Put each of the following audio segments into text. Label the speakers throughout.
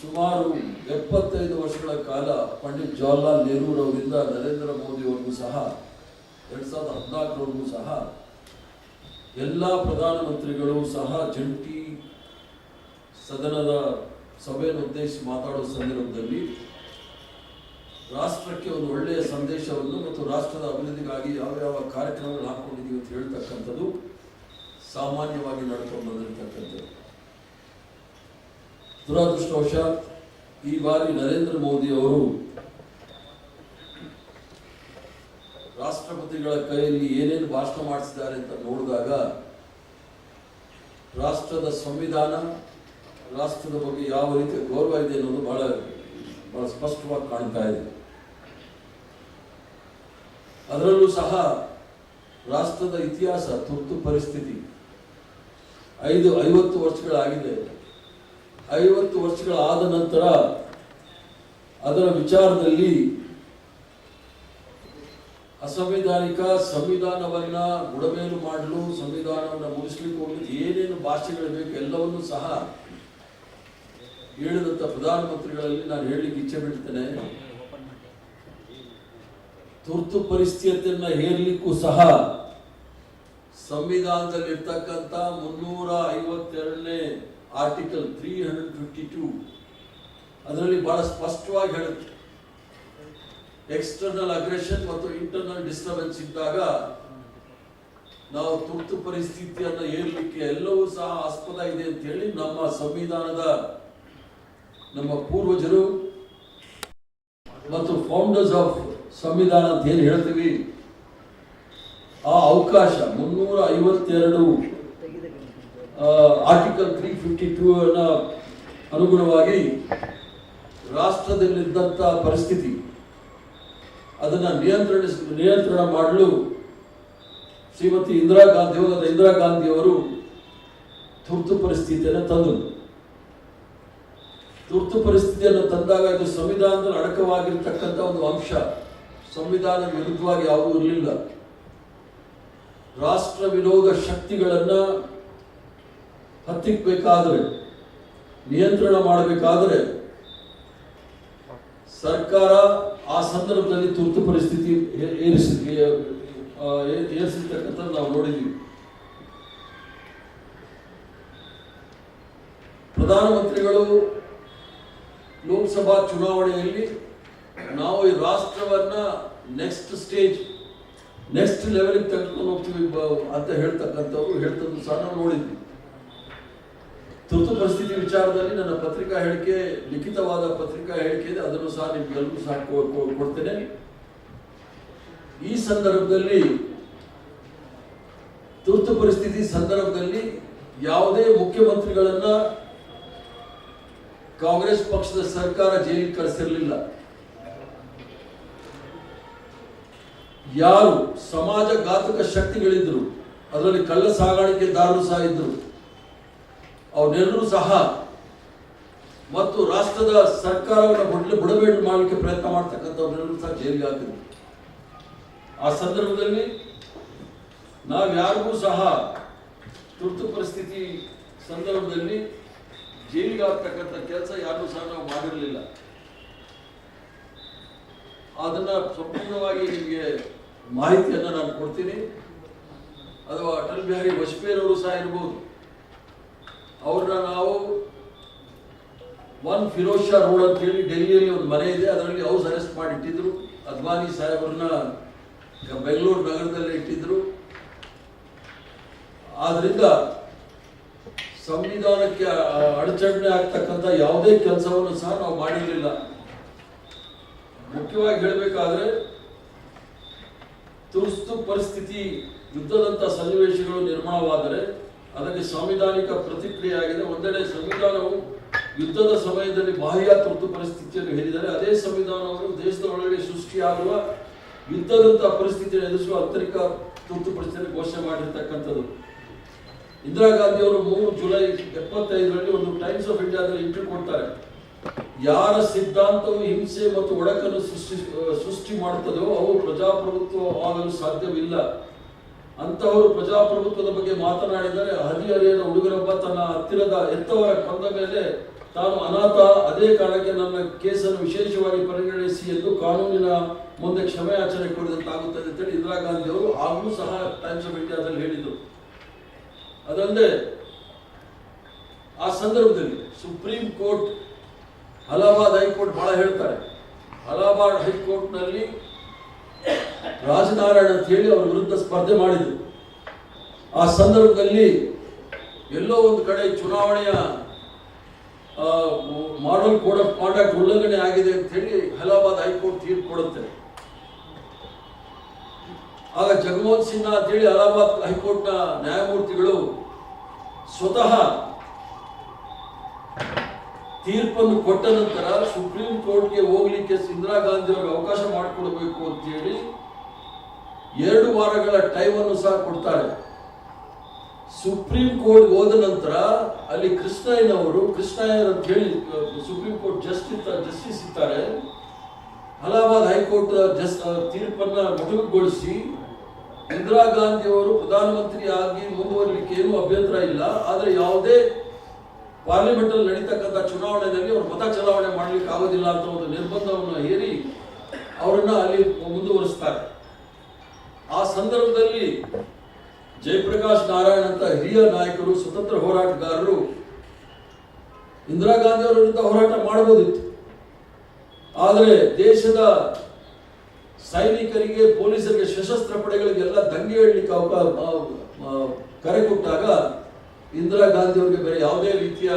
Speaker 1: ಸುಮಾರು ಎಪ್ಪತ್ತೈದು ವರ್ಷಗಳ ಕಾಲ ಪಂಡಿತ್ ಜವಾಹರ್ಲಾಲ್ ನೆಹರೂರವರಿಂದ ನರೇಂದ್ರ ಮೋದಿವರೆಗೂ ಸಹ, ಎರಡು ಸಾವಿರದ ಹದಿನಾಲ್ಕರವರೆಗೂ ಸಹ ಎಲ್ಲ ಪ್ರಧಾನಮಂತ್ರಿಗಳು ಸಹ ಜಂಟಿ ಸದನದ ಸಭೆಯನ್ನು ಉದ್ದೇಶಿಸಿ ಮಾತಾಡೋ ಸಂದರ್ಭದಲ್ಲಿ ರಾಷ್ಟ್ರಕ್ಕೆ ಒಂದು ಒಳ್ಳೆಯ ಸಂದೇಶವನ್ನು ಮತ್ತು ರಾಷ್ಟ್ರದ ಅಭಿವೃದ್ಧಿಗಾಗಿ ಯಾವ ಯಾವ ಕಾರ್ಯಕ್ರಮಗಳು ಹಾಕೊಂಡಿದ್ದೀವಿ ಅಂತ ಹೇಳ್ತಕ್ಕಂಥದ್ದು ಸಾಮಾನ್ಯವಾಗಿ ನಡ್ಕೊಂಡು ಬಂದಿರತಕ್ಕಂಥದ್ದು. ದುರಾದೃಷ್ಟವಶಾತ್ ಈ ಬಾರಿ ನರೇಂದ್ರ ಮೋದಿ ಅವರು ರಾಷ್ಟ್ರಪತಿಗಳ ಕೈಯಲ್ಲಿ ಏನೇನು ಭಾಷಣ ಮಾಡಿಸಿದ್ದಾರೆ ಅಂತ ನೋಡಿದಾಗ ರಾಷ್ಟ್ರದ ಸಂವಿಧಾನ, ರಾಷ್ಟ್ರದ ಬಗ್ಗೆ ಯಾವ ರೀತಿಯ ಗೌರವ ಇದೆ ಅನ್ನೋದು ಬಹಳ ಬಹಳ ಸ್ಪಷ್ಟವಾಗಿ ಕಾಣ್ತಾ ಇದೆ. ಅದರಲ್ಲೂ ಸಹ ರಾಷ್ಟ್ರದ ಇತಿಹಾಸ ತುರ್ತು ಪರಿಸ್ಥಿತಿ. ಐದು, ಐವತ್ತು ವರ್ಷಗಳಾಗಿದೆ. ಐವತ್ತು ವರ್ಷಗಳಾದ ನಂತರ ಅದರ ವಿಚಾರದಲ್ಲಿ ಅಸಂವಿಧಾನಿಕ ಸಂವಿಧಾನವನ್ನ ಬುಡಮೇಲು ಮಾಡಲು ಸಂವಿಧಾನವನ್ನು ಮುಗಿಸ್ಲಿಕ್ಕೆ ಹೋಗ್ಲಿಕ್ಕೆ ಏನೇನು ಭಾಷೆಗಳು ಬೇಕು ಎಲ್ಲವನ್ನೂ ಸಹ ಹೇಳಿದಂಥ ಪ್ರಧಾನಮಂತ್ರಿಗಳಲ್ಲಿ ನಾನು ಹೇಳಲಿಕ್ಕೆ ಇಚ್ಛೆ ಬಿಡ್ತೇನೆ ತುರ್ತು ಪರಿಸ್ಥಿತಿಯನ್ನ ಹೇರ್ಲಿಕ್ಕೂ ಸಹ ಸಂವಿಧಾನದಲ್ಲಿರ್ತಕ್ಕಂಥ ಮುನ್ನೂರ ಐವತ್ತೆರಡನೇ article three hundred fifty two ಅದರಲ್ಲಿ ಬಹಳ ಸ್ಪಷ್ಟವಾಗಿ ಹೇಳುತ್ತೆ. ಎಕ್ಸ್ಟರ್ನಲ್ ಅಗ್ರೆಷನ್ ಮತ್ತು ಇಂಟರ್ನಲ್ ಡಿಸ್ಟರ್ಬೆನ್ಸ್ ಇದ್ದಾಗ ನಾವು ತುರ್ತು ಪರಿಸ್ಥಿತಿಯನ್ನು ಏರ್ಲಿಕ್ಕೆ ಎಲ್ಲವೂ ಸಹ ಆಸ್ಪದ ಇದೆ ಅಂತ ಹೇಳಿ ನಮ್ಮ ಸಂವಿಧಾನದ ನಮ್ಮ ಪೂರ್ವಜರು ಮತ್ತು ಫೌಂಡರ್ಸ್ ಆಫ್ ಸಂವಿಧಾನ ಅಂತ ಏನು ಹೇಳ್ತೀವಿ? ಆ ಅವಕಾಶ ಮುನ್ನೂರ ಐವತ್ತೆರಡು ಆರ್ಟಿಕಲ್ ತ್ರೀ ಫಿಫ್ಟಿ ಟೂ ಅನ್ನ ಅನುಗುಣವಾಗಿ ರಾಷ್ಟ್ರದಲ್ಲಿದ್ದಂಥ ಪರಿಸ್ಥಿತಿ, ಅದನ್ನು ನಿಯಂತ್ರಣ ನಿಯಂತ್ರಣ ಮಾಡಲು ಶ್ರೀಮತಿ ಇಂದಿರಾ ಗಾಂಧಿ ಹೋಗದ ಇಂದಿರಾ ಗಾಂಧಿಯವರು ತುರ್ತು ಪರಿಸ್ಥಿತಿಯನ್ನು ತಂದರು ತುರ್ತು ಪರಿಸ್ಥಿತಿಯನ್ನು ತಂದಾಗ ಇದು ಸಂವಿಧಾನದ ಅಡಕವಾಗಿರ್ತಕ್ಕಂಥ ಒಂದು ಅಂಶ. ಸಂವಿಧಾನ ವಿರುದ್ಧವಾಗಿ ಯಾವುದೂ ಇರಲಿಲ್ಲ. ರಾಷ್ಟ್ರ ವಿರೋಧ ಶಕ್ತಿಗಳನ್ನ ಹತ್ತಿಕ್ಕಬೇಕಾದರೆ ನಿಯಂತ್ರಣ ಮಾಡಬೇಕಾದ್ರೆ ಸರ್ಕಾರ ಆ ಸಂದರ್ಭದಲ್ಲಿ ತುರ್ತು ಪರಿಸ್ಥಿತಿ ಏರಿಸಿ ಏ- ಆ, ಏ- ಏರಿಸಿರ್ತಕ್ಕಂಥದ್ದು ನಾವು ನೋಡಿದ್ದೀವಿ. ಪ್ರಧಾನಮಂತ್ರಿಗಳು ಲೋಕಸಭಾ ಚುನಾವಣೆಯಲ್ಲಿ ನಾವು ಈ ರಾಷ್ಟ್ರವನ್ನ ನೆಕ್ಸ್ಟ್ ಸ್ಟೇಜ್ ನೆಕ್ಸ್ಟ್ ಲೆವೆಲ್ಗೆ ತೆಗೆದುಕೊಂಡು ಹೋಗ್ತೀವಿ ಅಂತ ಹೇಳ್ತಕ್ಕಂಥವ್ರು ಹೇಳ್ತದ್ದು ಸಹ ನಾವು ನೋಡಿದ್ವಿ ತುರ್ತು ಪರಿಸ್ಥಿತಿ ವಿಚಾರದಲ್ಲಿ ನನ್ನ ಪತ್ರಿಕಾ ಹೇಳಿಕೆ, ಲಿಖಿತವಾದ ಪತ್ರಿಕಾ ಹೇಳಿಕೆ ಇದೆ. ಅದನ್ನು ಸಹ ನಿಮ್ಗೆಲ್ಲರೂ ಸಹ ಕೊಡ್ತೇನೆ. ಈ ಸಂದರ್ಭದಲ್ಲಿ ತುರ್ತು ಪರಿಸ್ಥಿತಿ ಸಂದರ್ಭದಲ್ಲಿ ಯಾವುದೇ ಮುಖ್ಯಮಂತ್ರಿಗಳನ್ನ ಕಾಂಗ್ರೆಸ್ ಪಕ್ಷದ ಸರ್ಕಾರ ಜೈಲಿಗೆ ಕಳಿಸಿರಲಿಲ್ಲ. ಯಾರು ಸಮಾಜ ಘಾತಕ ಶಕ್ತಿಗಳಿದ್ರು, ಅದರಲ್ಲಿ ಕಳ್ಳ ಸಾಗಾಣಿಕೆದಾರರು ಸಹ ಇದ್ರು. ಅವರೆಲ್ಲರೂ ಸಹ ಮತ್ತು ರಾಷ್ಟ್ರದ ಸರ್ಕಾರವನ್ನು ಬುಡ ಬಿಡಬೇಡ ಮಾಡಲಿಕ್ಕೆ ಪ್ರಯತ್ನ ಮಾಡ್ತಕ್ಕಂಥವ್ರನ್ನೆಲ್ಲರೂ ಸಹ ಜೈಲಿಗೆ ಹಾಕಿದ್ರು. ಆ ಸಂದರ್ಭದಲ್ಲಿ ನಾವು ಯಾರಿಗೂ ಸಹ ತುರ್ತು ಪರಿಸ್ಥಿತಿ ಸಂದರ್ಭದಲ್ಲಿ ಜೈಲಿಗೆ ಹಾಕ್ತಕ್ಕಂಥ ಕೆಲಸ ಯಾರಿಗೂ ಸಹ ನಾವು ಮಾಡಿರಲಿಲ್ಲ. ಅದನ್ನು ಸಂಪೂರ್ಣವಾಗಿ ನಿಮಗೆ ಮಾಹಿತಿಯನ್ನು ನಾನು ಕೊಡ್ತೀನಿ. ಅಥವಾ ಅಟಲ್ ಬಿಹಾರಿ ವಾಜಪೇಯಿ ಅವರು ಸಹ ಇರ್ಬೋದು. ಅವ್ರನ್ನ ನಾವು ಒನ್ ಫಿರೋಜ್ ಶಾ ರೋಡ್ ಅಂತ ಹೇಳಿ ಡೆಲ್ಲಿಯಲ್ಲಿ ಒಂದು ಮನೆ ಇದೆ. ಅದರಲ್ಲಿ ಹೌಸ್ ಅರೆಸ್ಟ್ ಮಾಡಿ ಇಟ್ಟಿದ್ರು. ಅದ್ವಾನಿ ಸಾಹೇಬ್ರನ್ನ ಬೆಂಗಳೂರು ನಗರದಲ್ಲಿ ಇಟ್ಟಿದ್ರು. ಆದ್ರಿಂದ ಸಂವಿಧಾನಕ್ಕೆ ಅಡಚಣೆ ಆಗ್ತಕ್ಕಂಥ ಯಾವುದೇ ಕೆಲಸವನ್ನು ಸಹ ನಾವು ಮಾಡಿರಲಿಲ್ಲ. ಮುಖ್ಯವಾಗಿ ಹೇಳಬೇಕಾದ್ರೆ ತುರ್ತು ಪರಿಸ್ಥಿತಿ ಯುದ್ಧದಂತ ಸನ್ನಿವೇಶಗಳು ನಿರ್ಮಾಣವಾದರೆ ಅದಕ್ಕೆ ಸಾಂವಿಧಾನಿಕ ಪ್ರತಿಕ್ರಿಯೆ ಆಗಿದೆ ಒಂದೆಡೆ ಸಂವಿಧಾನವು ಯುದ್ಧದ ಸಮಯದಲ್ಲಿ ಬಾಹ್ಯ ತುರ್ತು ಪರಿಸ್ಥಿತಿಯನ್ನು ಹೇಳಿದರೆ, ಅದೇ ಸಂವಿಧಾನವನ್ನು ದೇಶದ ಒಳಗಡೆ ಸೃಷ್ಟಿಯಾಗುವ ಯುದ್ಧದಂತಹ ಪರಿಸ್ಥಿತಿಯನ್ನು ಎದುರಿಸುವ ಆಂತರಿಕ ತುರ್ತು ಪರಿಸ್ಥಿತಿಯನ್ನು ಘೋಷಣೆ ಮಾಡಿರ್ತಕ್ಕಂಥದ್ದು. ಇಂದಿರಾ ಗಾಂಧಿ ಅವರು ಮೂರು ಜುಲೈ ಎಪ್ಪತ್ತೈದರಲ್ಲಿ ಒಂದು ಟೈಮ್ಸ್ ಆಫ್ ಇಂಡಿಯಾದಲ್ಲಿ ಇಂಟ್ರಿ ಕೊಡ್ತಾರೆ. ಯಾರ ಸಿದ್ಧಾಂತವು ಹಿಂಸೆ ಮತ್ತು ಒಡಕನ್ನು ಸೃಷ್ಟಿ ಸೃಷ್ಟಿ ಮಾಡುತ್ತದೆಯೋ, ಅವು ಪ್ರಜಾಪ್ರಭುತ್ವ ಆಗಲು ಸಾಧ್ಯವಿಲ್ಲ. ಅಂತವರು ಪ್ರಜಾಪ್ರಭುತ್ವದ ಬಗ್ಗೆ ಮಾತನಾಡಿದರೆ ಹದಿಹರಿಯದ ಹುಡುಗರೊಬ್ಬ ತನ್ನ ಹತ್ತಿರದ ಎತ್ತವರ ಕೊಂದ ಮೇಲೆ ತಾನು ಅನಾಥ. ಅದೇ ಕಾರಣಕ್ಕೆ ನನ್ನ ಕೇಸನ್ನು ವಿಶೇಷವಾಗಿ ಪರಿಗಣಿಸಿ ಎಂದು ಕಾನೂನಿನ ಮುಂದೆ ಕ್ಷಮೆ ಕೊಡಿದಂತಾಗುತ್ತದೆ ಅಂತ ಅಂತೇಳಿ ಇಂದಿರಾ ಗಾಂಧಿ ಅವರು ಆಗಲೂ ಸಹ ಟೈಮ್ಸ್ ಆಫ್ ಇಂಡಿಯಾದಲ್ಲಿ ಹೇಳಿದರು. ಅದಲ್ಲದೆ ಆ ಸಂದರ್ಭದಲ್ಲಿ ಸುಪ್ರೀಂ ಕೋರ್ಟ್ ಅಲಹಾಬಾದ್ ಹೈಕೋರ್ಟ್ ಬಹಳ ಹೇಳ್ತಾರೆ. ಅಲಹಾಬಾದ್ ಹೈಕೋರ್ಟ್ನಲ್ಲಿ ರಾಜನಾರಾಯಣ ಅಂತ ಹೇಳಿ ಅವರ ವಿರುದ್ಧ ಸ್ಪರ್ಧೆ ಮಾಡಿದ್ರು. ಆ ಸಂದರ್ಭದಲ್ಲಿ ಎಲ್ಲೋ ಒಂದು ಕಡೆ ಚುನಾವಣೆಯ ಮಾಡಲ್ ಕೋಡ್ ಆಫ್ ಕಾಂಡಕ್ಟ್ ಉಲ್ಲಂಘನೆ ಆಗಿದೆ ಅಂತ ಹೇಳಿ ಅಲಹಾಬಾದ್ ಹೈಕೋರ್ಟ್ ತೀರ್ಪು ಕೊಡುತ್ತೆ. ಆಗ ಜಗಮೋಹನ್ ಸಿನ್ಹಾ ಅಂತ ಹೇಳಿ ಅಲಹಾಬಾದ್ ಹೈಕೋರ್ಟ್ನ ನ್ಯಾಯಮೂರ್ತಿಗಳು ಸ್ವತಃ ತೀರ್ಪನ್ನು ಕೊಟ್ಟ ನಂತರ ಸುಪ್ರೀಂ ಕೋರ್ಟ್ಗೆ ಹೋಗ್ಲಿಕ್ಕೆ ಇಂದಿರಾ ಗಾಂಧಿ ಅವರಿಗೆ ಅವಕಾಶ ಮಾಡಿಕೊಡಬೇಕು ಅಂತ ಹೇಳಿ ಎರಡು ವಾರಗಳ ಟೈಮನ್ನು ಸಹ ಕೊಡ್ತಾರೆ. ಸುಪ್ರೀಂ ಕೋರ್ಟ್ ಹೋದ ನಂತರ ಅಲ್ಲಿ ಕೃಷ್ಣಯ್ಯನವರು ಕೃಷ್ಣಯ್ಯರ್ ಅಂತ ಹೇಳಿ ಸುಪ್ರೀಂ ಕೋರ್ಟ್ ಜಸ್ಟಿಸ್ ಜಸ್ಟಿಸ್ ಇದ್ದಾರೆ ಅಲಹಾಬಾದ್ ಹೈಕೋರ್ಟ್ ಜಸ್ ತೀರ್ಪನ್ನ ಮೊಟಕುಗೊಳಿಸಿ ಇಂದಿರಾ ಗಾಂಧಿ ಅವರು ಪ್ರಧಾನಮಂತ್ರಿ ಆಗಿ ಮುಂದುವರಲಿಕ್ಕೆ ಏನೂ ಅಭ್ಯಂತರ ಇಲ್ಲ. ಆದರೆ ಯಾವುದೇ ಪಾರ್ಲಿಮೆಂಟ್ ಅಲ್ಲಿ ನಡೀತಕ್ಕಂಥ ಚುನಾವಣೆಯಲ್ಲಿ ಅವರು ಮತ ಚಲಾವಣೆ ಮಾಡಲಿಕ್ಕೆ ಆಗೋದಿಲ್ಲ ಅಂತ ಒಂದು ನಿರ್ಬಂಧವನ್ನು ಹೇರಿ ಅವರನ್ನ ಅಲ್ಲಿ ಮುಂದುವರಿಸ್ತಾರೆ. ಆ ಸಂದರ್ಭದಲ್ಲಿ ಜಯಪ್ರಕಾಶ್ ನಾರಾಯಣ್ ಅಂತ ಹಿರಿಯ ನಾಯಕರು, ಸ್ವತಂತ್ರ ಹೋರಾಟಗಾರರು ಇಂದಿರಾ ಗಾಂಧಿ ಅವರಂತ ಹೋರಾಟ ಮಾಡಬಹುದಿತ್ತು. ಆದರೆ ದೇಶದ ಸೈನಿಕರಿಗೆ, ಪೊಲೀಸರಿಗೆ, ಸಶಸ್ತ್ರ ಪಡೆಗಳಿಗೆಲ್ಲ ದಂಗೆ ಹೇಳಲಿಕ್ಕೆ ಅವಕಾಶ ಕರೆ ಕೊಟ್ಟಾಗ ಇಂದಿರಾ ಗಾಂಧಿ ಅವರಿಗೆ ಬೇರೆ ಯಾವುದೇ ರೀತಿಯ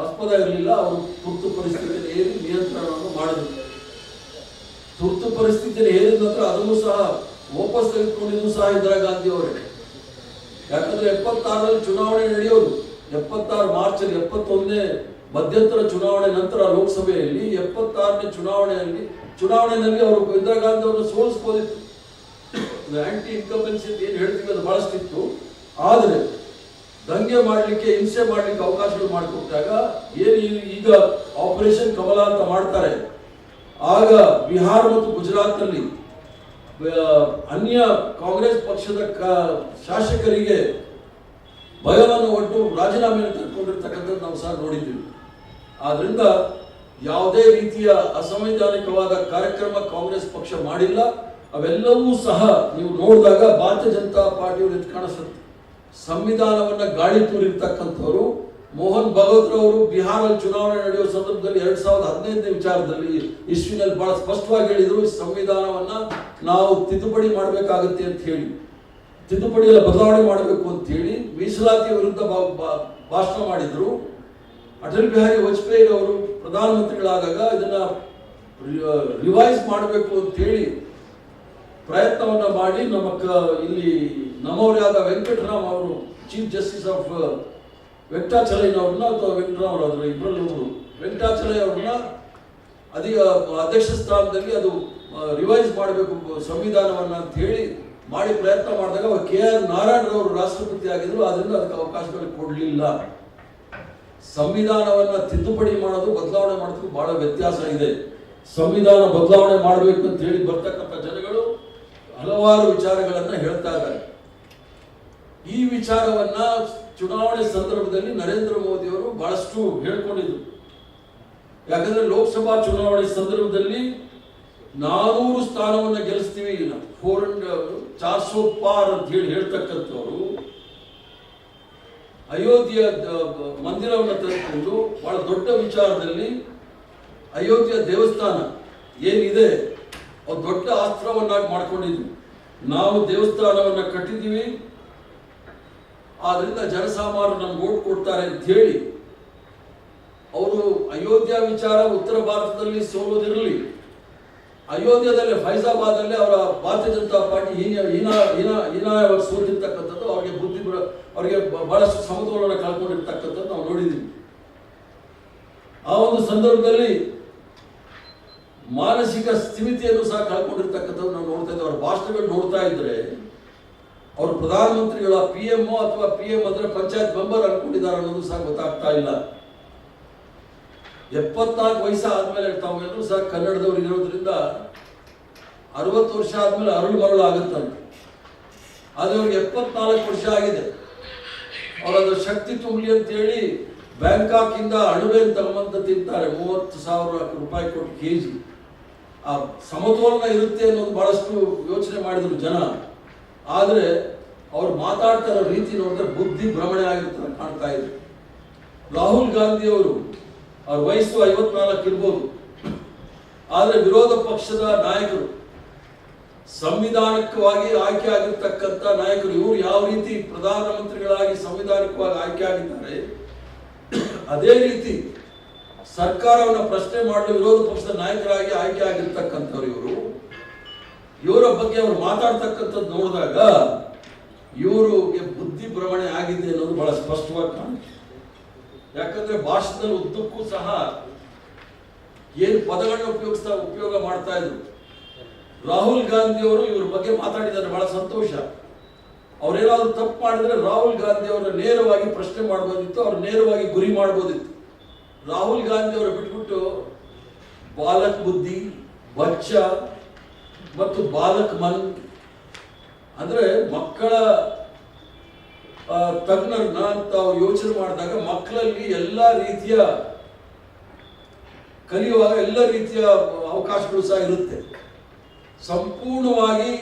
Speaker 1: ಆಸ್ಪದ ಇರಲಿಲ್ಲ. ಅವರು ತುರ್ತು ಪರಿಸ್ಥಿತಿಯಲ್ಲಿ ಏನು ನಿಯಂತ್ರಣವನ್ನು ಮಾಡಿದ್ರು. ತುರ್ತು ಪರಿಸ್ಥಿತಿಯಲ್ಲಿ ಏರಿದ ನಂತರ ಅದನ್ನು ಸಹ ವಾಪಸ್ ತೆಗೆದುಕೊಂಡಿದ್ದು ಸಹ ಇಂದಿರಾ ಗಾಂಧಿ ಅವರೇ. ಯಾಕಂದ್ರೆ ಎಪ್ಪತ್ತಾರರಲ್ಲಿ ಚುನಾವಣೆ ನಡೆಯೋದು. ಎಪ್ಪತ್ತಾರು ಮಾರ್ಚ್ ಎಪ್ಪತ್ತೊಂದನೇ ಮಧ್ಯಂತರ ಚುನಾವಣೆ ನಂತರ ಲೋಕಸಭೆಯಲ್ಲಿ, ಎಪ್ಪತ್ತಾರನೇ ಚುನಾವಣೆಯಲ್ಲಿ ಚುನಾವಣೆಯಲ್ಲಿ ಅವರು ಇಂದಿರಾ ಗಾಂಧಿ ಅವರು ಸೋಲಿಸ್ಬೋದಿತ್ತು. ಆಂಟಿ ಇನ್ಕಂಬೆನ್ಸಿ ಏನು ಹೇಳ್ತೀವಿ ಅದು ಬಹಳಷ್ಟಿತ್ತು. ಆದರೆ ದಂಗೆ ಮಾಡಲಿಕ್ಕೆ, ಹಿಂಸೆ ಮಾಡಲಿಕ್ಕೆ ಅವಕಾಶಗಳು ಮಾಡಿಕೊಟ್ಟಾಗ ಏನು ಈಗ ಆಪರೇಷನ್ ಕಮಲ ಅಂತ ಮಾಡ್ತಾರೆ. ಆಗ ಬಿಹಾರ್ ಮತ್ತು ಗುಜರಾತ್ನಲ್ಲಿ ಅನ್ಯ ಕಾಂಗ್ರೆಸ್ ಪಕ್ಷದ ಶಾಸಕರಿಗೆ ಭಯವನ್ನು ಒಟ್ಟು ರಾಜೀನಾಮೆಯನ್ನು ತೆಗೆದುಕೊಂಡಿರ್ತಕ್ಕಂಥದ್ದು ನಾವು ಸಹ ನೋಡಿದ್ದೀವಿ. ಆದ್ರಿಂದ ಯಾವುದೇ ರೀತಿಯ ಅಸಂವಿಧಾನಿಕವಾದ ಕಾರ್ಯಕ್ರಮ ಕಾಂಗ್ರೆಸ್ ಪಕ್ಷ ಮಾಡಿಲ್ಲ. ಅವೆಲ್ಲವೂ ಸಹ ನೀವು ನೋಡಿದಾಗ ಭಾರತೀಯ ಜನತಾ ಪಾರ್ಟಿಯವರು ಕಾಣಿಸುತ್ತೆ. ಸಂವಿಧಾನವನ್ನ ಗಾಳಿ ತೂರಿರ್ತಕ್ಕಂಥವ್ರು, ಮೋಹನ್ ಭಗವತ್ ಅವರು ಬಿಹಾರಲ್ಲಿ ಚುನಾವಣೆ ನಡೆಯುವ ಸಂದರ್ಭದಲ್ಲಿ ಎರಡ್ ಸಾವಿರದ ಹದಿನೈದನೇ ವಿಚಾರದಲ್ಲಿ ಇಸ್ವಿನಲ್ಲಿ ಬಹಳ ಸ್ಪಷ್ಟವಾಗಿ ಹೇಳಿದರು, ಈ ಸಂವಿಧಾನವನ್ನ ನಾವು ತಿದ್ದುಪಡಿ ಮಾಡಬೇಕಾಗತ್ತೆ ಅಂತ ಹೇಳಿ. ತಿದ್ದುಪಡಿಯಲ್ಲಿ ಬದಲಾವಣೆ ಮಾಡಬೇಕು ಅಂತ ಹೇಳಿ ಮೀಸಲಾತಿ ವಿರುದ್ಧ ಭಾಷಣ ಮಾಡಿದ್ರು. ಅಟಲ್ ಬಿಹಾರಿ ವಾಜಪೇಯಿ ಅವರು ಪ್ರಧಾನಮಂತ್ರಿಗಳಾದಾಗ ಇದನ್ನ ರಿವೈಸ್ ಮಾಡಬೇಕು ಅಂತ ಹೇಳಿ ಪ್ರಯತ್ನವನ್ನ ಮಾಡಿ ನಮ್ಮ ಇಲ್ಲಿ ನಮ್ಮವರಾದ ವೆಂಕಟರಾಮ್ ಅವರು ಚೀಫ್ ಜಸ್ಟಿಸ್ ಆಫ್ ವೆಂಕಟಾಚಲಯ್ಯನವ್ರನ್ನ ಅಥವಾ ವೆಂಕಟರಾಮ್ ಅವರು ಇಬ್ಬರಲ್ಲಿ ಒಬ್ಬರು ವೆಂಕಟಾಚಲಯ್ಯ ಅವ್ರನ್ನ ಅಧಿಕ ಅಧ್ಯಕ್ಷ ಸ್ಥಾನದಲ್ಲಿ ಅದು ರಿವೈಸ್ ಮಾಡಬೇಕು, ಸಂವಿಧಾನವನ್ನು ಅಂತ ಹೇಳಿ ಮಾಡಿ ಪ್ರಯತ್ನ ಮಾಡಿದಾಗ ಕೆ ಆರ್ ನಾರಾಯಣರವರು ರಾಷ್ಟ್ರಪತಿ ಆಗಿದ್ರು ಅದರಿಂದ ಅದಕ್ಕೆ ಅವಕಾಶಗಳು ಕೊಡಲಿಲ್ಲ. ಸಂವಿಧಾನವನ್ನು ತಿದ್ದುಪಡಿ ಮಾಡೋದು, ಬದಲಾವಣೆ ಮಾಡೋದು ಬಹಳ ವ್ಯತ್ಯಾಸ ಇದೆ. ಸಂವಿಧಾನ ಬದಲಾವಣೆ ಮಾಡಬೇಕು ಅಂತ ಹೇಳಿ ಬರ್ತಕ್ಕಂಥ ಜನಗಳು ಹಲವಾರು ವಿಚಾರಗಳನ್ನು ಹೇಳ್ತಾ ಇದ್ದಾರೆ. ಈ ವಿಚಾರವನ್ನ ಚುನಾವಣೆ ಸಂದರ್ಭದಲ್ಲಿ ನರೇಂದ್ರ ಮೋದಿ ಅವರು ಬಹಳಷ್ಟು ಹೇಳ್ಕೊಂಡಿದ್ರು. ಯಾಕಂದ್ರೆ ಲೋಕಸಭಾ ಚುನಾವಣೆ ಸಂದರ್ಭದಲ್ಲಿ ನಾನೂರು ಸ್ಥಾನವನ್ನ ಗೆಲ್ಲಿಸ್ತೀವಿ ಫೋರ್ ಚಾರ್ ಸೋ ಪಾರ್ ಅಂತ ಹೇಳಿ ಹೇಳ್ತಕ್ಕಂಥವ್ರು ಅಯೋಧ್ಯೆಯ ಮಂದಿರವನ್ನು ತೆಗೆದುಕೊಂಡು ಬಹಳ ದೊಡ್ಡ ವಿಚಾರದಲ್ಲಿ ಅಯೋಧ್ಯೆ ದೇವಸ್ಥಾನ ಏನಿದೆ ದೊಡ್ಡ ಅಸ್ತ್ರವನ್ನಾಗಿ ಮಾಡ್ಕೊಂಡಿದ್ವಿ ನಾವು ದೇವಸ್ಥಾನವನ್ನ ಕಟ್ಟಿದ್ದೀವಿ ಆದ್ರಿಂದ ಜನಸಾಮಾನ್ಯರು ನಮ್ಗೆ ಓಟ್ ಕೊಡ್ತಾರೆ ಅಂತ ಹೇಳಿ, ಅವರು ಅಯೋಧ್ಯ ವಿಚಾರ ಉತ್ತರ ಭಾರತದಲ್ಲಿ ಸೋಲೋದಿರಲಿ. ಅಯೋಧ್ಯದಲ್ಲಿ ಫೈಜಾಬಾದಲ್ಲಿ ಅವರ ಭಾರತೀಯ ಜನತಾ ಪಾರ್ಟಿ ಹೀನ ಹೀನಾಯವಾಗಿ ಸೋತಿರ್ತಕ್ಕಂಥದ್ದು ಅವರಿಗೆ ಬುದ್ಧಿ ಅವರಿಗೆ ಬಹಳಷ್ಟು ಸಮತೋಲನ ಕಳ್ಕೊಂಡಿರ್ತಕ್ಕಂಥದ್ದು ನಾವು ನೋಡಿದ್ದೀವಿ. ಆ ಒಂದು ಸಂದರ್ಭದಲ್ಲಿ ಮಾನಸಿಕ ಸ್ಥಿಮಿತಿಯನ್ನು ಸಹ ಕಳ್ಕೊಂಡಿರ್ತಕ್ಕಂಥದ್ದು ನಾವು ನೋಡ್ತಾ ಇದ್ದೇವೆ. ಅವರ ಭಾಷಣಗಳು ನೋಡ್ತಾ ಇದ್ರೆ ಅವರು ಪ್ರಧಾನಮಂತ್ರಿಗಳ ಪಿ ಎಂ ಅಥವಾ ಪಿ ಎಂ ಅಂದ್ರೆ ಪಂಚಾಯತ್ ಮೆಂಬರ್ ಅನ್ಕೊಂಡಿದ್ದಾರೆ ಅನ್ನೋದು ಸಹ ಗೊತ್ತಾಗ್ತಾ ಇಲ್ಲ. ಎಪ್ಪತ್ನಾಲ್ಕು ವಯಸ್ಸು ಆದ್ಮೇಲೆ ತಾವೆಲ್ಲರೂ ಸಹ ಕನ್ನಡದವ್ರು ಇರೋದ್ರಿಂದ ಅರವತ್ತು ವರ್ಷ ಆದ್ಮೇಲೆ ಅರಳು ಮರಳು ಆಗುತ್ತಂತೆ ಆದ್ರೆ ಅವ್ರಿಗೆ ಎಪ್ಪತ್ನಾಲ್ಕು ವರ್ಷ ಆಗಿದೆ. ಅವರದು ಶಕ್ತಿ ತುಂಬಲಿ ಅಂತ ಹೇಳಿ ಬ್ಯಾಂಕಾಕಿಂದ ಅಣುವೆನ್ ತಗೊಂಬಂತ ತಿಂತಾರೆ. ಮೂವತ್ತು ಸಾವಿರ ರೂಪಾಯಿ ಕೊಟ್ಟು ಕೆ ಜಿ ಆ ಸಮತೋಲನ ಇರುತ್ತೆ ಅನ್ನೋದು ಬಹಳಷ್ಟು ಯೋಚನೆ ಮಾಡಿದ್ರು ಜನ. ಆದರೆ ಅವ್ರು ಮಾತಾಡ್ತಾ ಇರೋ ರೀತಿ ನೋಡಿದ್ರೆ ಬುದ್ಧಿ ಭ್ರಮಣೆ ಆಗಿರ್ತಾರೆ ಕಾಣ್ತಾ ಇದೆ. ರಾಹುಲ್ ಗಾಂಧಿ ಅವರು, ಅವ್ರ ವಯಸ್ಸು ಐವತ್ನಾಲ್ಕು ಇರ್ಬೋದು. ಆದರೆ ವಿರೋಧ ಪಕ್ಷದ ನಾಯಕರು, ಸಂವಿಧಾನಕವಾಗಿ ಆಯ್ಕೆ ಆಗಿರ್ತಕ್ಕಂಥ ನಾಯಕರು, ಇವರು ಯಾವ ರೀತಿ ಪ್ರಧಾನಮಂತ್ರಿಗಳಾಗಿ ಸಂವಿಧಾನಿಕವಾಗಿ ಆಯ್ಕೆ ಆಗಿದ್ದಾರೆ, ಅದೇ ರೀತಿ ಸರ್ಕಾರವನ್ನು ಪ್ರಶ್ನೆ ಮಾಡಲು ವಿರೋಧ ಪಕ್ಷದ ನಾಯಕರಾಗಿ ಆಯ್ಕೆ ಆಗಿರ್ತಕ್ಕಂಥವ್ರು ಇವರು. ಇವರ ಬಗ್ಗೆ ಅವರು ಮಾತಾಡ್ತಕ್ಕಂಥದ್ದು ನೋಡಿದಾಗ ಇವರಿಗೆ ಬುದ್ಧಿ ಭ್ರಮಣೆ ಆಗಿದೆ ಅನ್ನೋದು ಬಹಳ ಸ್ಪಷ್ಟವಾಗಿ ಕಾಣುತ್ತೆ. ಯಾಕಂದ್ರೆ ಭಾಷಣದಲ್ಲಿ ಉದ್ದಕ್ಕೂ ಸಹ ಏನು ಪದಗಳನ್ನ ಉಪಯೋಗಿಸ್ತಾ ಉಪಯೋಗ ಮಾಡ್ತಾ ಇದ್ರು. ರಾಹುಲ್ ಗಾಂಧಿ ಅವರು ಇವ್ರ ಬಗ್ಗೆ ಮಾತಾಡಿದ್ದಾರೆ, ಬಹಳ ಸಂತೋಷ. ಅವ್ರೇನಾದ್ರು ತಪ್ಪು ಮಾಡಿದ್ರೆ ರಾಹುಲ್ ಗಾಂಧಿ ಅವರ ನೇರವಾಗಿ ಪ್ರಶ್ನೆ ಮಾಡ್ಬೋದಿತ್ತು ಅವ್ರು ನೇರವಾಗಿ ಗುರಿ ಮಾಡ್ಬೋದಿತ್ತು. ರಾಹುಲ್ ಗಾಂಧಿ ಅವರು ಬಿಟ್ಬಿಟ್ಟು, ಬಾಲಕ್ ಬುದ್ಧಿ, ಬಚ್ಚ ಮತ್ತು ಬಾಲಕ್ ಮನ್ ಅಂದ್ರೆ ಮಕ್ಕಳ ತಜ್ಞರನ್ನ ತಾವು ಯೋಚನೆ ಮಾಡಿದಾಗ ಮಕ್ಕಳಲ್ಲಿ ಎಲ್ಲ ರೀತಿಯ ಕಲಿಯುವಾಗ ಎಲ್ಲ ರೀತಿಯ ಅವಕಾಶಗಳು ಸಹ ಇರುತ್ತೆ. ಸಂಪೂರ್ಣವಾಗಿ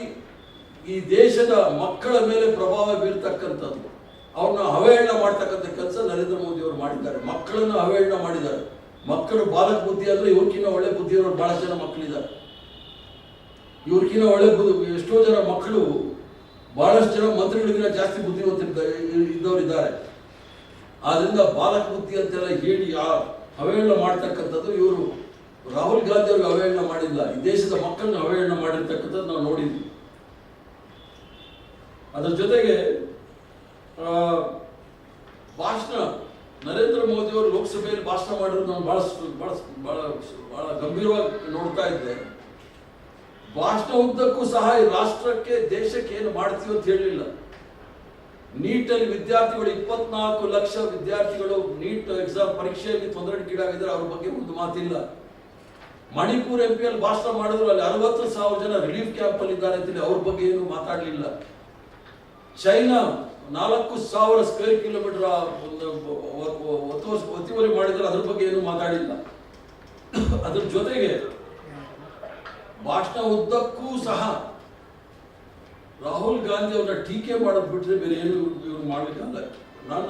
Speaker 1: ಈ ದೇಶದ ಮಕ್ಕಳ ಮೇಲೆ ಪ್ರಭಾವ ಬೀರ್ತಕ್ಕಂಥದ್ದು. ಅವ್ರನ್ನ ಅವಹೇಳನ ಮಾಡ್ತಕ್ಕಂಥ ಕೆಲಸ ನರೇಂದ್ರ ಮೋದಿ ಅವರು ಮಾಡಿದ್ದಾರೆ. ಮಕ್ಕಳನ್ನು ಅವಹೇಳನ ಮಾಡಿದ್ದಾರೆ. ಮಕ್ಕಳು ಬಾಲಕ ಬುದ್ಧಿ ಅಂದ್ರೆ ಇವಕ್ಕಿನ್ನ ಒಳ್ಳೆ ಬುದ್ಧಿಯವರು ಬಹಳ ಜನ ಮಕ್ಕಳಿದ್ದಾರೆ. ಇವ್ರಕಿನ್ನ ಒಳ್ಳೆ ಬುದ್ಧಿ. ಎಷ್ಟೋ ಜನ ಮಕ್ಕಳು ಬಹಳಷ್ಟು ಜನ ಮಂತ್ರಿಗಳಿಗಿಂತ ಜಾಸ್ತಿ ಬುದ್ಧಿವಂತ ಇದ್ದವರು ಇದ್ದಾರೆ ಆದ್ರಿಂದ ಬಾಲಕ ಬುದ್ಧಿ ಅಂತೆಲ್ಲ ಹೇಳಿ ಆ ಅವಹೇಳನ ಮಾಡ್ತಕ್ಕಂಥದ್ದು ಇವರು ರಾಹುಲ್ ಗಾಂಧಿ ಅವ್ರಿಗೆ ಅವಹೇಳನ ಮಾಡಿಲ್ಲ. ಈ ದೇಶದ ಮಕ್ಕಳನ್ನ ಅವಹೇಳನ ಮಾಡಿರ್ತಕ್ಕಂಥದ್ದು ನಾವು ನೋಡಿದ್ವಿ. ಅದರ ಜೊತೆಗೆ ಭಾಷಣ. ನರೇಂದ್ರ ಮೋದಿ ಅವರು ಲೋಕಸಭೆಯಲ್ಲಿ ಭಾಷಣ ಮಾಡಿರೋದು ನಾನು ಭಾಳ ಬಹಳ ಬಹಳ ಬಹಳ ಗಂಭೀರವಾಗಿ ನೋಡ್ತಾ ಇದ್ದೆ. ಭಾಷಣ ಉದ್ದಕ್ಕೂ ಸಹ ಈ ರಾಷ್ಟ್ರಕ್ಕೆ ದೇಶಕ್ಕೆ ಏನು ಮಾಡ್ತೀವಿ ಅಂತ ಹೇಳಲಿಲ್ಲ. ನೀಟಲ್ಲಿ ವಿದ್ಯಾರ್ಥಿಗಳು ಇಪ್ಪತ್ನಾಲ್ಕು ಲಕ್ಷ ವಿದ್ಯಾರ್ಥಿಗಳು ನೀಟ್ ಎಕ್ಸಾಮ್ ಪರೀಕ್ಷೆಯಲ್ಲಿ ತೊಂದರೆಗೀಡಾಗಿದ್ದಾರೆ, ಅವ್ರ ಬಗ್ಗೆ ಒಂದು ಮಾತಿಲ್ಲ. ಮಣಿಪುರ್ ಎಂ ಪಿಯಲ್ಲಿ ಭಾಷಣ ಮಾಡಿದ್ರು, ಅಲ್ಲಿ ಅರವತ್ತು ಸಾವಿರ ಜನ ರಿಲೀಫ್ ಕ್ಯಾಂಪ್ ಅಲ್ಲಿ ಇದ್ದಾರೆ ಅಂತೇಳಿ ಅವ್ರ ಬಗ್ಗೆ ಏನು ಮಾತಾಡಲಿಲ್ಲ. ಚೈನಾ ನಾಲ್ಕು ಸಾವಿರ ಸ್ಕ್ವೇರ್ ಕಿಲೋಮೀಟರ್ ಒತ್ತುವರಿ ಮಾಡಿದ್ರೆ, ಅದ್ರ ಬಗ್ಗೆ ಏನು ಮಾತಾಡಿಲ್ಲ. ಅದ್ರ ಜೊತೆಗೆ ಭಾಷಣ ಉದ್ದಕ್ಕೂ ಸಹ ರಾಹುಲ್ ಗಾಂಧಿ ಅವರ ಟೀಕೆ ಮಾಡೋದು ಬಿಟ್ಟರೆ ಬೇರೆ ಏನು ಇವ್ರು ಮಾಡಲಿಕ್ಕಲ್ಲ ನನ್ನ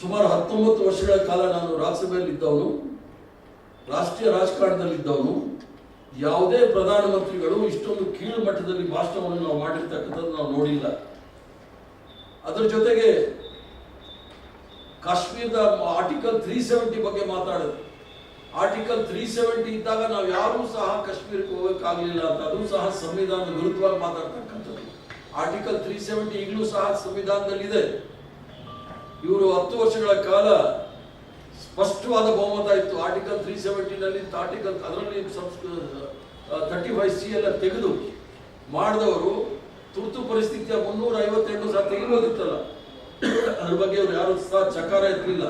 Speaker 1: ಸುಮಾರು ಹತ್ತೊಂಬತ್ತು ವರ್ಷಗಳ ಕಾಲ ನಾನು ರಾಜ್ಯಸಭೆಯಲ್ಲಿ ಇದ್ದವನು ರಾಷ್ಟ್ರೀಯ ರಾಜಕಾರಣದಲ್ಲಿ ಇದ್ದವನು ಯಾವುದೇ ಪ್ರಧಾನಮಂತ್ರಿಗಳು ಇಷ್ಟೊಂದು ಕೀಳು ಮಟ್ಟದಲ್ಲಿ ಭಾಷಣವನ್ನು ನಾವು ಮಾಡಿರ್ತಕ್ಕಂಥದ್ದು ನಾವು ನೋಡಿಲ್ಲ. ಅದರ ಜೊತೆಗೆ ಕಾಶ್ಮೀರದ ಆರ್ಟಿಕಲ್ ತ್ರೀ ಸೆವೆಂಟಿ ಬಗ್ಗೆ ಮಾತಾಡಿದ್ರು. ಆರ್ಟಿಕಲ್ ತ್ರೀ ಸೆವೆಂಟಿ ಇದ್ದಾಗ ನಾವು ಯಾರೂ ಸಹ ಕಾಶ್ಮೀರಕ್ಕೆ ಹೋಗಕ್ಕಾಗಲಿಲ್ಲ ಅಂತ ಅದು ಸಹ ಸಂವಿಧಾನದ ವಿರುದ್ಧವಾಗಿ ಮಾತಾಡ್ತಕ್ಕಂಥದ್ದು. ಆರ್ಟಿಕಲ್ ತ್ರೀ ಸೆವೆಂಟಿ ಈಗಲೂ ಸಹ ಸಂವಿಧಾನದಲ್ಲಿದೆ. ಇವರು ಹತ್ತು ವರ್ಷಗಳ ಕಾಲ ಸ್ಪಷ್ಟವಾದ ಬಹುಮತ ಇತ್ತು. ಆರ್ಟಿಕಲ್ ತ್ರೀ ಸೆವೆಂಟಿನಲ್ಲಿ ಆರ್ಟಿಕಲ್ ಅದರಲ್ಲಿ ತರ್ಟಿ ಫೈವ್ ಸಿ ಎಲ್ಲ ತೆಗೆದು ಮಾಡಿದವರು ತುರ್ತು ಪರಿಸ್ಥಿತಿಯ ಮುನ್ನೂರ ಐವತ್ತೆಂಟು ಸಹ ತೆಗಿಬೋದಿತ್ತಲ್ಲ ಅದ್ರ ಬಗ್ಗೆ ಅವರು ಯಾರು ಸಹ ಚಕಾರ ಇರಲಿಲ್ಲ.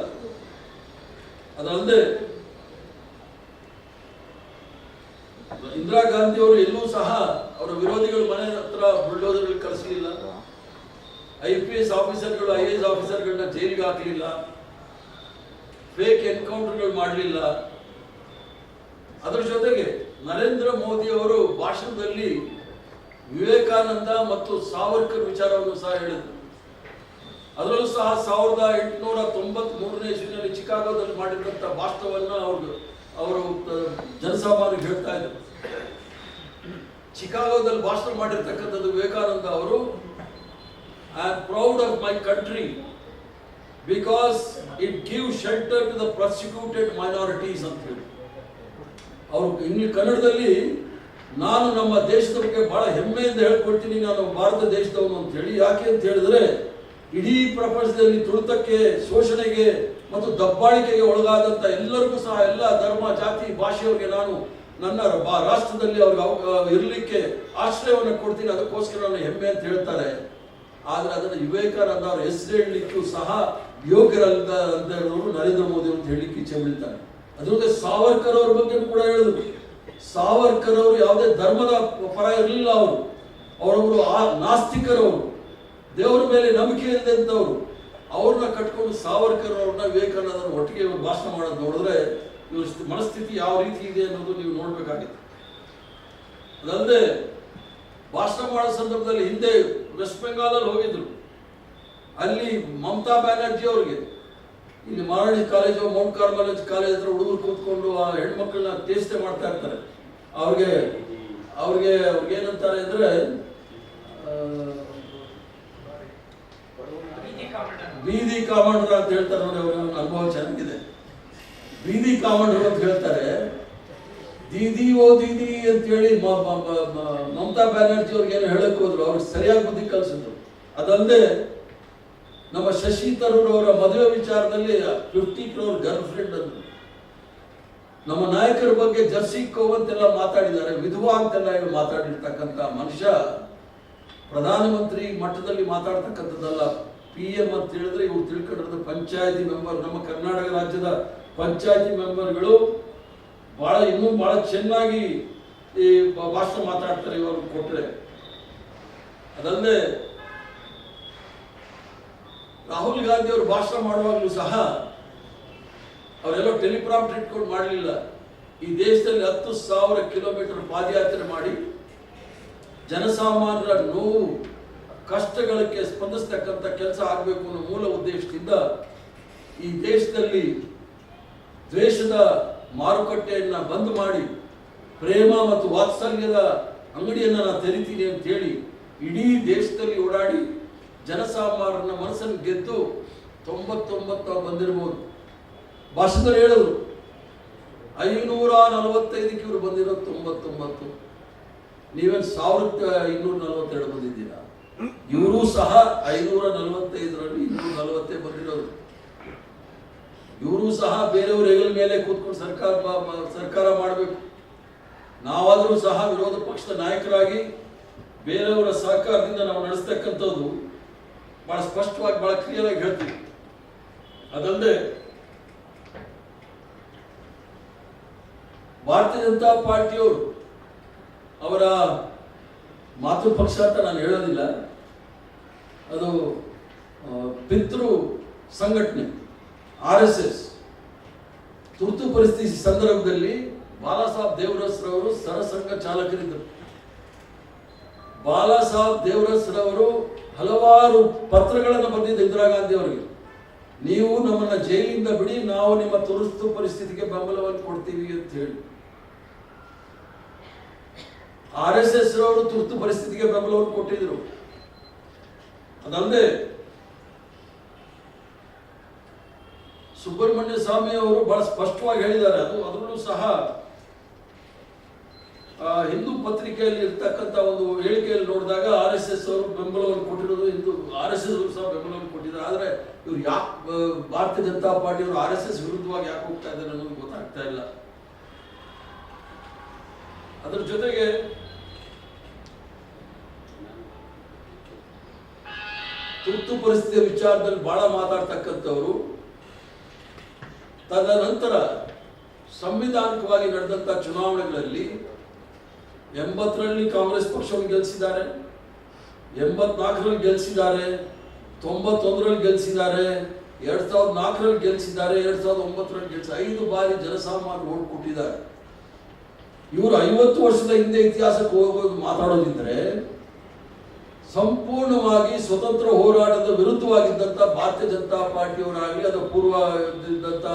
Speaker 1: ಅದಲ್ಲದೆ ಇಂದಿರಾ ಗಾಂಧಿ ಅವರು ಎಲ್ಲೂ ಸಹ ಅವರ ವಿರೋಧಿಗಳು ಮನೆ ಹತ್ರ ಬುಲ್ಡೋಸರ್ಗಳು ಕರೆಸಲಿಲ್ಲ ಐ ಪಿ ಎಸ್ ಆಫೀಸರ್ಗಳು, ಐ ಎಸ್ ಆಫೀಸರ್ಗಳನ್ನ ಜೈಲಿಗೆ ಹಾಕಲಿಲ್ಲ. ಫೇಕ್ ಎನ್ಕೌಂಟರ್ಗಳು ಮಾಡಲಿಲ್ಲ. ಅದರ ಜೊತೆಗೆ ನರೇಂದ್ರ ಮೋದಿ ಅವರು ಭಾಷಣದಲ್ಲಿ ವಿವೇಕಾನಂದ ಮತ್ತು ಸಾವರ್ಕರ್ ವಿಚಾರವನ್ನು ಸಹ ಹೇಳಿದರು. ಅದರಲ್ಲೂ ಸಹ ಸಾವಿರದ ಎಂಟುನೂರ ತೊಂಬತ್ ಮೂರನೇ ಇಸ್ವಿನಲ್ಲಿ ಚಿಕಾಗೋದಲ್ಲಿ ಮಾಡಿದಂಥ ಭಾಷಣವನ್ನು ಅವರು ಅವರು ಜನಸಾಮಾನ್ಯರು ಹೇಳ್ತಾ ಇದ್ರು. ಚಿಕಾಗೋದಲ್ಲಿ ಭಾಷಣ ಮಾಡಿರ್ತಕ್ಕಂಥದ್ದು ವಿವೇಕಾನಂದ ಅವರು. I am proud of my country because it give shelter to the prosecuted minorities ಅಂತ ಹೇಳಿ. ಅವರು ಇಂಗ್ಲಿ ಕನ್ನಡದಲ್ಲಿ ನಾನು ನಮ್ಮ ದೇಶದ ಬಗ್ಗೆ ಬಹಳ ಹೆಮ್ಮೆಯಿಂದ ಹೇಳ್ಕೊಡ್ತೀನಿ, ನಾನು ಭಾರತ ದೇಶದವನು ಅಂತ ಹೇಳಿ. ಯಾಕೆ ಅಂತ ಹೇಳಿದ್ರೆ, ಇಡೀ ಪ್ರಪಂಚದಲ್ಲಿ ತುಳಿತಕ್ಕೆ, ಶೋಷಣೆಗೆ ಮತ್ತು ದಬ್ಬಾಳಿಕೆಗೆ ಒಳಗಾದಂತ ಎಲ್ಲರಿಗೂ ಸಹ ಎಲ್ಲ ಧರ್ಮ, ಜಾತಿ, ಭಾಷೆಯವರಿಗೆ ನಾನು ನನ್ನ ರಾಷ್ಟ್ರದಲ್ಲಿ ಅವ್ರಿಗೆ ಇರಲಿಕ್ಕೆ ಆಶ್ರಯವನ್ನು ಕೊಡ್ತೀನಿ, ಅದಕ್ಕೋಸ್ಕರ ನಾನು ಹೆಮ್ಮೆ ಅಂತ ಹೇಳ್ತಾರೆ. ಆದರೆ ಅದನ್ನು ವಿವೇಕಾನಂದ ಅವರ ಹೆಸರು ಹೇಳಲಿಕ್ಕೂ ಸಹ ಯೋಗ್ಯರಲ್ಲ ಅಂತ ಹೇಳೋರು ನರೇಂದ್ರ ಮೋದಿ ಅಂತ ಹೇಳಲಿಕ್ಕೆ ಇಚ್ಛೆ ಬೀಳ್ತಾರೆ. ಅದ್ರ ಜೊತೆ ಸಾವರ್ಕರ್ ಅವ್ರ ಬಗ್ಗೆ ಕೂಡ ಹೇಳಿದ್ರು ಸಾವರ್ಕರ್ ಅವರು ಯಾವುದೇ ಧರ್ಮದ ಪರ ಇರಲಿಲ್ಲ ಅವರು. ಅವರೊಬ್ಬರು ಆ ನಾಸ್ತಿಕರವರು ದೇವರ ಮೇಲೆ ನಂಬಿಕೆ ಇಲ್ಲದಂಥವ್ರು ಅವ್ರನ್ನ ಕಟ್ಕೊಂಡು ಸಾವರ್ಕರ್ ಅವ್ರನ್ನ ವಿವೇಕಾನಂದರ ಒಟ್ಟಿಗೆ ಭಾಷಣ ಮಾಡೋದು ನೋಡಿದ್ರೆ ಇವ್ರ ಮನಸ್ಥಿತಿ ಯಾವ ರೀತಿ ಇದೆ ಅನ್ನೋದು ನೀವು ನೋಡ್ಬೇಕಾಗಿತ್ತು. ಅದಲ್ಲದೆ ಭಾಷಣ ಮಾಡೋ ಸಂದರ್ಭದಲ್ಲಿ ಹಿಂದೆ ವೆಸ್ಟ್ ಬೆಂಗಾಲಲ್ಲಿ ಹೋಗಿದ್ರು. ಅಲ್ಲಿ ಮಮತಾ ಬ್ಯಾನರ್ಜಿ ಅವ್ರಿಗೆ. ಇಲ್ಲಿ Maharani college Mount Carmel college ಹತ್ರ ಹುಡುಗರು ಕೂತ್ಕೊಂಡು ಆ ಹೆಣ್ಮಕ್ಳನ್ನ ತೇಷ್ಟೆ ಮಾಡ್ತಾ ಇರ್ತಾರೆ. ಅವ್ರಿಗೆ ಅವ್ರಿಗೆ ಅವ್ರಿಗೆ ಏನಂತಾರೆ ಅಂದ್ರೆ ಆ, ಬೀದಿ ಕಾಮಂಡ್ರ ಅಂತ ಹೇಳ್ತಾರೆ ನೋಡಿ ಅವ್ರ ಅನುಭವ ಚೆನ್ನಾಗಿದೆ. ಬೀದಿ ಕಾಮಂಡ್ರು ಅಂತ ಹೇಳ್ತಾರೆ. ದೀದಿ ಓ ದೀದಿ ಅಂತ ಹೇಳಿ ಮ- ಮ- ಮ- ಮ- ಮಮತಾ ಬ್ಯಾನರ್ಜಿ ಅವ್ರಿಗೆ ಏನು ಹೇಳಕ್ ಹೋದ್ರು. ಅವ್ರಿಗೆ ಸರಿಯಾಗಿ ಬುದ್ಧಿ ಕಲಿಸಿದ್ರು. ಅದಲ್ಲದೆ ನಮ್ಮ ಶಶಿ ತರೂರ್ ಅವರ ಮದುವೆ ವಿಚಾರದಲ್ಲಿ ಫಿಫ್ಟಿ ಕ್ರೋರ್ ಗರ್ಲ್ ಫ್ರೆಂಡ್ ಅಂದ್ರು. ನಮ್ಮ ನಾಯಕರ ಬಗ್ಗೆ ಜರ್ಸಿ ಕೋವ್ ಅಂತೆಲ್ಲ ಮಾತಾಡಿದ್ದಾರೆ. ವಿಧವಾ ಅಂತೆಲ್ಲ ಹೇಳಿ ಮಾತಾಡಿರ್ತಕ್ಕಂಥ ಮನುಷ್ಯ ಪ್ರಧಾನಮಂತ್ರಿ ಮಟ್ಟದಲ್ಲಿ ಮಾತಾಡ್ತಕ್ಕಂಥದ್ದಲ್ಲ. ಪಿ ಎಂ ಅಂತ ಹೇಳಿದ್ರೆ ಇವ್ರು ತಿಳ್ಕೊಂಡಿರೋದು ಪಂಚಾಯತಿ ಮೆಂಬರ್. ನಮ್ಮ ಕರ್ನಾಟಕ ರಾಜ್ಯದ ಪಂಚಾಯತಿ ಮೆಂಬರ್ಗಳು ಬಹಳ ಇನ್ನೂ ಬಹಳ ಚೆನ್ನಾಗಿ ಈ ಭಾಷೆ ಮಾತಾಡ್ತಾರೆ ಇವರು ಕೊಟ್ಟರೆ ಅದಲ್ಲದೆ ರಾಹುಲ್ ಗಾಂಧಿ ಅವರು ಭಾಷಣ ಮಾಡುವಾಗಲೂ ಸಹ ಅವರೆಲ್ಲ ಟೆಲಿಪ್ರಾಂಪ್ಟ್ ಇಟ್ಕೊಂಡು ಮಾಡಲಿಲ್ಲ. ಈ ದೇಶದಲ್ಲಿ ಹತ್ತು ಸಾವಿರ ಕಿಲೋಮೀಟರ್ ಪಾದಯಾತ್ರೆ ಮಾಡಿ ಜನಸಾಮಾನ್ಯರ ನೋವು, ಕಷ್ಟಗಳಿಗೆ ಸ್ಪಂದಿಸ್ತಕ್ಕಂಥ ಕೆಲಸ ಆಗಬೇಕು ಅನ್ನೋ ಮೂಲ ಉದ್ದೇಶದಿಂದ ಈ ದೇಶದಲ್ಲಿ ದ್ವೇಷದ ಮಾರುಕಟ್ಟೆಯನ್ನು ಬಂದ್ ಮಾಡಿ ಪ್ರೇಮ ಮತ್ತು ವಾತ್ಸಲ್ಯದ ಅಂಗಡಿಯನ್ನು ನಾನು ತೆರಿತೀನಿ ಅಂತ ಹೇಳಿ ಇಡೀ ದೇಶದಲ್ಲಿ ಓಡಾಡಿ ಜನಸಾಮಾನ್ಯರನ್ನ ಮನಸ್ಸನ್ನು ಗೆದ್ದು ತೊಂಬತ್ತೊಂಬತ್ತ ಬಂದಿರಬಹುದು ಭಾಷಣದಲ್ಲಿ ಹೇಳಿದ್ರು ಐನೂರ ನಲವತ್ತೈದಕ್ಕೆ ಇವರು ಬಂದಿರೋದು ತೊಂಬತ್ತೊಂಬತ್ತು. ನೀವೇನು ಸಾವಿರದ ಇನ್ನೂರ ನಲವತ್ತೆರಡು ಬಂದಿದ್ದೀರಾ? ಇವರು ಸಹ ಐನೂರ ನಲವತ್ತೈದರಲ್ಲಿ ಇನ್ನೂರ ನಲವತ್ತೇ ಬಂದಿರೋದು. ಇವರು ಸಹ ಬೇರೆಯವರು ಹೆಗಲ ಮೇಲೆ ಕೂತ್ಕೊಂಡು ಸರ್ಕಾರ ಸರ್ಕಾರ ಮಾಡಬೇಕು. ನಾವಾದರೂ ಸಹ ವಿರೋಧ ಪಕ್ಷದ ನಾಯಕರಾಗಿ ಬೇರೆಯವರ ಸಹಕಾರದಿಂದ ನಾವು ನಡೆಸ್ತಕ್ಕಂಥದ್ದು ಬಹಳ ಸ್ಪಷ್ಟವಾಗಿ ಬಹಳ ಕ್ಲಿಯರ್ ಆಗಿ ಹೇಳ್ತೀವಿ ಅದಲ್ಲದೆ ಭಾರತೀಯ ಜನತಾ ಪಾರ್ಟಿಯವರು ಅವರ ಮಾತೃ ಪಕ್ಷ ಅಂತ ನಾನು ಹೇಳೋದಿಲ್ಲ. ಅದು ಪಿತೃ ಸಂಘಟನೆ. R S S. ತುರ್ತು ಪರಿಸ್ಥಿತಿ ಸಂದರ್ಭದಲ್ಲಿ ಬಾಲಾಸಾಹೇಬ್ ದೇವರಸ್ರವರು ಸರಸಂಘ ಚಾಲಕರಿದ್ದರು. ಬಾಲಾಸಾಹೇಬ್ ದೇವರಸ್ರವರು ಹಲವಾರು ಪತ್ರಗಳನ್ನು ಬಂದಿದ್ದ ಇಂದಿರಾ ಗಾಂಧಿ ಅವರಿಗೆ. ನೀವು ನಮ್ಮನ್ನ ಜೈಲಿಂದ ಬಿಡಿ, ನಾವು ನಿಮ್ಮ ತುರ್ತು ಪರಿಸ್ಥಿತಿಗೆ ಬೆಂಬಲವನ್ನು ಕೊಡ್ತೀವಿ ಅಂತ ಹೇಳಿ. ಆರ್ ಎಸ್ ಎಸ್ ರವರು ತುರ್ತು ಪರಿಸ್ಥಿತಿಗೆ ಬೆಂಬಲವನ್ನು ಕೊಟ್ಟಿದ್ರು. ಅದಲ್ಲದೆ ಸುಬ್ರಹ್ಮಣ್ಯ ಸ್ವಾಮಿ ಅವರು ಬಹಳ ಸ್ಪಷ್ಟವಾಗಿ ಹೇಳಿದ್ದಾರೆ ಅದು. ಅದರಲ್ಲೂ ಸಹ ಹಿಂದೂ ಪತ್ರಿಕೆಯಲ್ಲಿ ಇರ್ತಕ್ಕಂಥ ಒಂದು ಹೇಳಿಕೆಯಲ್ಲಿ ನೋಡಿದಾಗ ಆರ್ ಎಸ್ ಎಸ್ ಅವರು ಬೆಂಬಲವನ್ನು ಕೊಟ್ಟಿರೋದು ಹಿಂದೂ, ಆರ್ ಎಸ್ ಎಸ್ ಸಹ ಬೆಂಬಲವನ್ನು ಕೊಟ್ಟಿದ್ದಾರೆ. ಆದರೆ ಇವರು ಯಾಕೆ ಭಾರತೀಯ ಜನತಾ ಪಾರ್ಟಿಯವರು ಆರ್ ಎಸ್ ಎಸ್ ವಿರುದ್ಧವಾಗಿ ಯಾಕೆ ಹೋಗ್ತಾ ಇದ್ದಾರೆ ಅನ್ನೋದು ಗೊತ್ತಾಗ್ತಾ ಇಲ್ಲ. ಅದರ ಜೊತೆಗೆ, ತುರ್ತು ಪರಿಸ್ಥಿತಿಯ ವಿಚಾರದಲ್ಲಿ ಬಹಳ ಮಾತಾಡ್ತಕ್ಕಂಥವ್ರು ತದನಂತರ ಸಂವಿಧಾನಿಕವಾಗಿ ನಡೆದಂಥ ಚುನಾವಣೆಗಳಲ್ಲಿ ಎಂಬತ್ತರಲ್ಲಿ ಕಾಂಗ್ರೆಸ್ ಪಕ್ಷವನ್ನು ಗೆಲ್ಲಿಸಿದ್ದಾರೆ ಎಂಬತ್ನಾಲ್ಕರಲ್ಲಿ ಗೆಲ್ಲಿಸಿದ್ದಾರೆ ತೊಂಬತ್ತೊಂದರಲ್ಲಿ ಗೆಲ್ಲಿಸಿದ್ದಾರೆ ಎರಡ್ ಸಾವಿರದ ನಾಲ್ಕರಲ್ಲಿ ಗೆಲ್ಲಿಸಿದ್ದಾರೆ ಎರಡ್ ಸಾವಿರದ ಒಂಬತ್ತರಲ್ಲಿ ಗೆಲ್ಲಿಸಿ ಐದು ಬಾರಿ ಜನಸಾಮಾನ್ಯ ಓಟ್ ಕೊಟ್ಟಿದ್ದಾರೆ. ಇವರು ಐವತ್ತು ವರ್ಷದ ಹಿಂದೆ ಇತಿಹಾಸಕ್ಕೆ ಹೋಗೋದು ಮಾತಾಡೋದಿದ್ರೆ ಸಂಪೂರ್ಣವಾಗಿ ಸ್ವತಂತ್ರ ಹೋರಾಟದ ವಿರುದ್ಧವಾಗಿದ್ದಂಥ ಭಾರತೀಯ ಜನತಾ ಪಾರ್ಟಿಯವರಾಗಲಿ ಅಥವಾ ಪೂರ್ವ ಇದ್ದಂಥ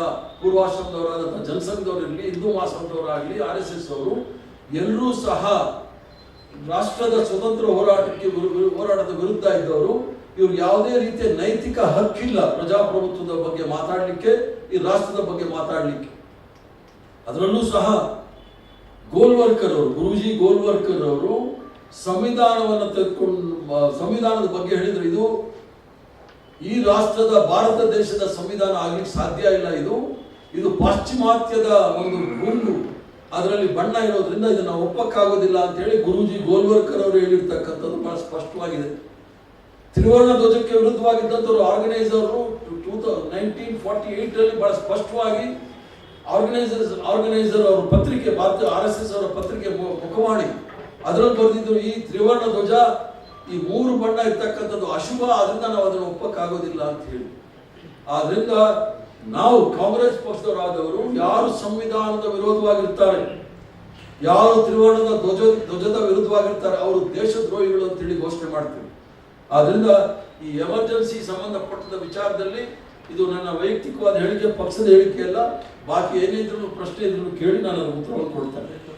Speaker 1: ಪೂರ್ವಾಶ್ರಮದವರಾದಂಥ ಜನಸಂಘದವರಿರಲಿ ಹಿಂದೂ ಮಹಾಸಂಘದವರಾಗಲಿ, ಆರ್ ಎಸ್ ಎಸ್ ಅವರು, ಎಲ್ಲರೂ ಸಹ ರಾಷ್ಟ್ರದ ಸ್ವತಂತ್ರ ಹೋರಾಟಕ್ಕೆ ಹೋರಾಟದ ವಿರುದ್ಧ ಇದ್ದವರು. ಇವ್ರು ಯಾವುದೇ ರೀತಿಯ ನೈತಿಕ ಹಕ್ಕಿಲ್ಲ ಪ್ರಜಾಪ್ರಭುತ್ವದ ಬಗ್ಗೆ ಮಾತಾಡಲಿಕ್ಕೆ, ಈ ರಾಷ್ಟ್ರದ ಬಗ್ಗೆ ಮಾತಾಡಲಿಕ್ಕೆ. ಅದರಲ್ಲೂ ಸಹ ಗೋಲ್ವರ್ಕರ್ ಅವರು ಗುರುಜಿ ಗೋಲ್ವರ್ಕರ್ ಅವರು ಸಂವಿಧಾನವನ್ನು ತೆಗೆದುಕೊಂಡು ಸಂವಿಧಾನದ ಬಗ್ಗೆ ಹೇಳಿದ್ರು ಇದು ಈ ರಾಷ್ಟ್ರದ ಭಾರತ ದೇಶದ ಸಂವಿಧಾನ ಆಗ್ಲಿಕ್ಕೆ ಸಾಧ್ಯ ಇಲ್ಲ ಇದು. ಇದು ಪಾಶ್ಚಿಮಾತ್ಯದ ಒಂದು ಗುಂಡು ಅದರಲ್ಲಿ ಬಣ್ಣ ಇರೋದ್ರಿಂದ ಇದನ್ನು ಒಪ್ಪಕ್ಕಾಗೋದಿಲ್ಲ ಅಂತ ಹೇಳಿ ಗುರೂಜಿ ಗೋಲ್ವರ್ಕರ್ ಅವರು ಹೇಳಿರ್ತಕ್ಕಂಥದ್ದು ಬಹಳ ಸ್ಪಷ್ಟವಾಗಿದೆ. ತ್ರಿವರ್ಣ ಧ್ವಜಕ್ಕೆ ವಿರುದ್ಧವಾಗಿದ್ದಂಥವ್ರು ಆರ್ಗನೈಸರ್ ಟೂ ನೈನ್ಟೀನ್ ಫಾರ್ಟಿ ಬಹಳ ಸ್ಪಷ್ಟವಾಗಿ ಆರ್ಗನೈಸರ್ ಆರ್ಗನೈಸರ್ ಅವರ ಪತ್ರಿಕೆ, ಭಾರತೀಯ ಆರ್ ಎಸ್ ಎಸ್ ಅವರ ಪತ್ರಿಕೆ ಮುಖವಾಣಿ. ಅದರಲ್ಲಿ ಬರೆದಿದ್ದು ಈ ತ್ರಿವರ್ಣ ಧ್ವಜ ಈ ಮೂರು ಬಣ್ಣ ಇರ್ತಕ್ಕಂಥದ್ದು ಅಶುಭ ಅದರಿಂದ ನಾವು ಅದನ್ನು ಒಪ್ಪಕ್ಕಾಗೋದಿಲ್ಲ ಅಂತ ಹೇಳಿ. ಆದ್ರಿಂದ ನಾವು ಕಾಂಗ್ರೆಸ್ ಪಕ್ಷದವರಾದವರು ಯಾರು ಸಂವಿಧಾನದ ವಿರೋಧವಾಗಿರ್ತಾರೆ, ಯಾರು ತ್ರಿವರ್ಣದ ಧ್ವಜ, ಧ್ವಜದ ವಿರುದ್ಧವಾಗಿರ್ತಾರೆ, ಅವರು ದೇಶದ್ರೋಹಿಗಳು ಅಂತೇಳಿ ಘೋಷಣೆ ಮಾಡ್ತೀವಿ. ಆದ್ರಿಂದ ಈ ಎಮರ್ಜೆನ್ಸಿ ಸಂಬಂಧಪಟ್ಟದ ವಿಚಾರದಲ್ಲಿ ಇದು ನನ್ನ ವೈಯಕ್ತಿಕವಾದ ಹೇಳಿಕೆ, ಪಕ್ಷದ ಹೇಳಿಕೆ ಅಲ್ಲ. ಬಾಕಿ ಏನಿದ್ರು ಪ್ರಶ್ನೆ ಇದ್ರು ಕೇಳಿ ನಾನು ಅದರ ಉತ್ತರವನ್ನು ಕೊಡ್ತೇನೆ.